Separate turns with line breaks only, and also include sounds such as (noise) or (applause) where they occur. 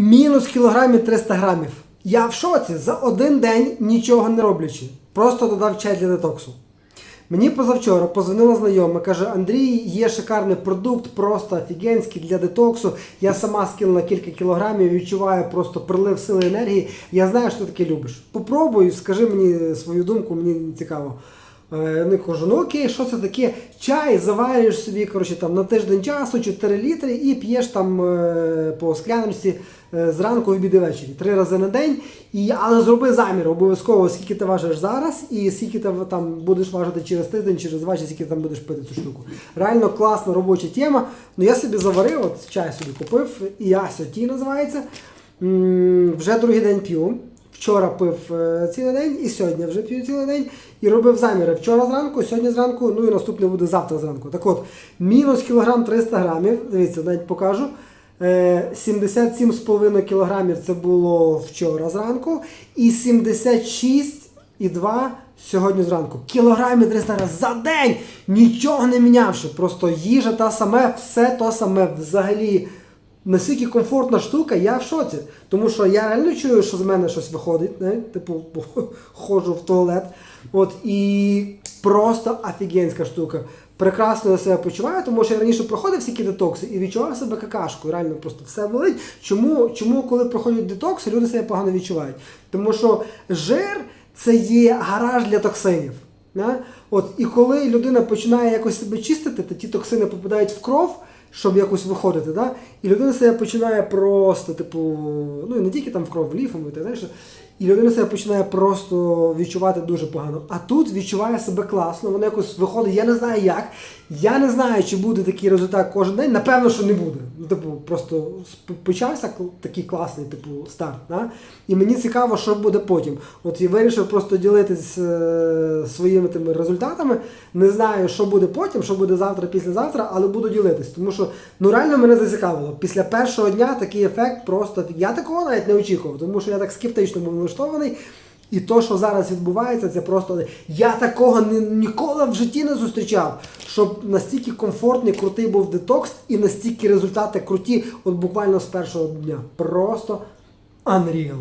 Мінус кілограмів 300 грамів. Я в шоці за один день нічого не роблячи. Просто додав чай для детоксу. Мені позавчора позвонила знайома, каже: Андрій, є шикарний продукт, просто офігенський для детоксу. Я сама скинула кілька кілограмів, відчуваю просто прилив сили енергії. Я знаю, що ти таке любиш. Попробуй, скажи мені свою думку, мені цікаво. Е, Не кажу, ну окей, що це таке? Чай заварюєш собі коротше, там, на тиждень часу, 4 літри, і п'єш там е, по скляночці е, зранку, обід ввечері. Три рази на день. І, але зроби замір обов'язково, скільки ти важиш зараз, і скільки ти там будеш важити через тиждень, через два, чи скільки там будеш пити цю штуку. Реально класна робоча тема. Ну я собі заварив, от чай собі купив, і Ті називається. М, Вже другий день п'ю. Вчора пив е, цілий день і сьогодні вже п'ю цілий день і робив заміри вчора зранку, сьогодні зранку, ну і наступний буде завтра зранку. Так от, мінус кілограм 300 грамів, дивіться, навіть покажу. Е, 77,5 кілограмів це було вчора зранку, і 76,2 сьогодні зранку. Кілограмів 300 грамів за день! Нічого не мінявши. Просто їжа та саме, все то саме взагалі настільки комфортна штука, я в шоці. Тому що я реально чую, що з мене щось виходить, не? типу, (laughs) ходжу в туалет. От і просто офігенська штука. Прекрасно я себе почуваю, тому що я раніше проходив всі детокси і відчував себе какашкою. Реально просто все болить. Чому, чому коли проходять детокси, люди себе погано відчувають? Тому що жир це є гараж для токсинів. Не? От, і коли людина починає якось себе чистити, то ті токсини попадають в кров, щоб якось виходити. Да? І людина себе починає просто, типу, ну і не тільки там в кров, ліфом, і так далі. І людина себе починає просто відчувати дуже погано. А тут відчуває себе класно, вона якось виходить, я не знаю як. Я не знаю, чи буде такий результат кожен день. Напевно, що не буде. Ну, типу, просто почався такий класний, типу, старт. Да? І мені цікаво, що буде потім. От я вирішив просто ділитись е, своїми тими результатами. Не знаю, що буде потім, що буде завтра, післязавтра, але буду ділитись. Тому що ну реально мене зацікавило. Після першого дня такий ефект просто. Я такого навіть не очікував, тому що я так скептично був налаштований. І то, що зараз відбувається, це просто я такого ні, ніколи в житті не зустрічав, щоб настільки комфортний, крутий був детокс і настільки результати круті, от буквально з першого дня. Просто unreal.